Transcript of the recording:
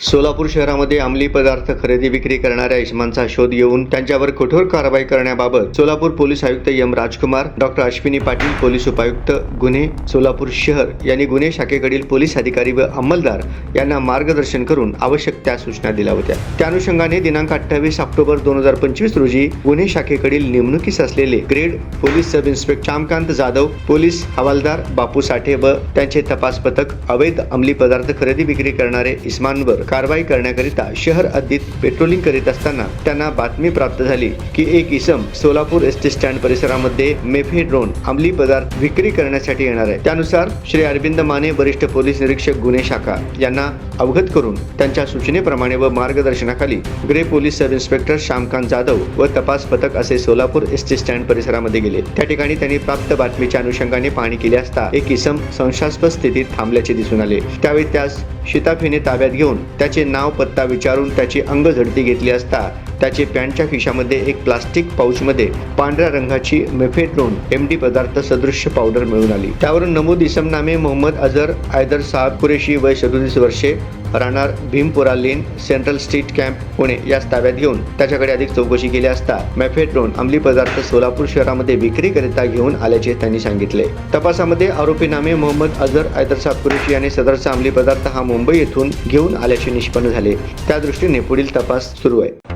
सोलापूर शहरामध्ये अंमली पदार्थ खरेदी विक्री करणाऱ्या इसमांचा शोध घेऊन त्यांच्यावर कठोर कारवाई करण्याबाबत सोलापूर पोलीस आयुक्त M Rajkumar doctor Ashwini Patil police उपायुक्त गुन्हे सोलापूर शहर यांनी गुन्हे शाखेकडील पोलीस अधिकारी व अंमलदार यांना मार्गदर्शन करून आवश्यक त्या सूचना दिल्या होत्या. त्या अनुषंगाने दिनांक अठ्ठावीस ऑक्टोबर दोन हजार पंचवीस रोजी गुन्हे शाखेकडील नेमणुकीस असलेले grade police sub inspector Shyamkant Jadhav police हवालदार बापू साठे व त्यांचे तपास पथक अवैध अंमली पदार्थ खरेदी विक्री करणारे इस्मांवर कारवाई करण्याकरिता शहर हद्दीत पेट्रोलिंग करीत असताना त्यांना बातमी प्राप्त झाली की एक इसम सोलापूर एस टी स्टँड परिसरामध्ये मेफेड्रोन अंमली पदार्थ विक्री करण्यासाठी येणार आहे. त्यानुसार श्री अरविंद माने वरिष्ठ पोलीस निरीक्षक गुन्हे शाखा यांना अवगत करून त्यांच्या सूचनेप्रमाणे व मार्गदर्शनाखाली grade police sub inspector Shyamkant Jadhav व तपास पथक असे सोलापूर एस टी स्टँड परिसरामध्ये गेले. त्या ठिकाणी त्यांनी प्राप्त बातमीच्या अनुषंगाने पाहणी केली असता एक इसम संशयास्पद स्थितीत थांबल्याचे दिसून आले. त्यावेळी त्यास शिताफीने ताब्यात घेऊन त्याचे नाव पत्ता विचारून त्याची अंगझडती घेतली असता त्याचे पॅन्टच्या खिशामध्ये एक प्लास्टिक पाऊचमध्ये पांढऱ्या रंगाची मेफेड्रोन एम डी पदार्थ सदृश्य पावडर मिळून आली. त्यावरून नमूद इसमनामे मोहम्मद अझर आयदर साहब कुरेशी वय सदोतीस वर्षे राहणार Bhimpura lane central street camp Pune या ताब्यात घेऊन त्याच्याकडे अधिक चौकशी केली असता मेफेट्रोन अंमली पदार्थ सोलापूर शहरामध्ये विक्रीकरिता घेऊन आल्याचे त्यांनी सांगितले. तपासामध्ये आरोपी नामे मोहम्मद अझर साहब कुरेशी यांनी सदरचा अंमली पदार्थ हा मुंबई येथून घेऊन आल्याचे निष्पन्न झाले. त्या दृष्टीने पुढील तपास सुरू आहे.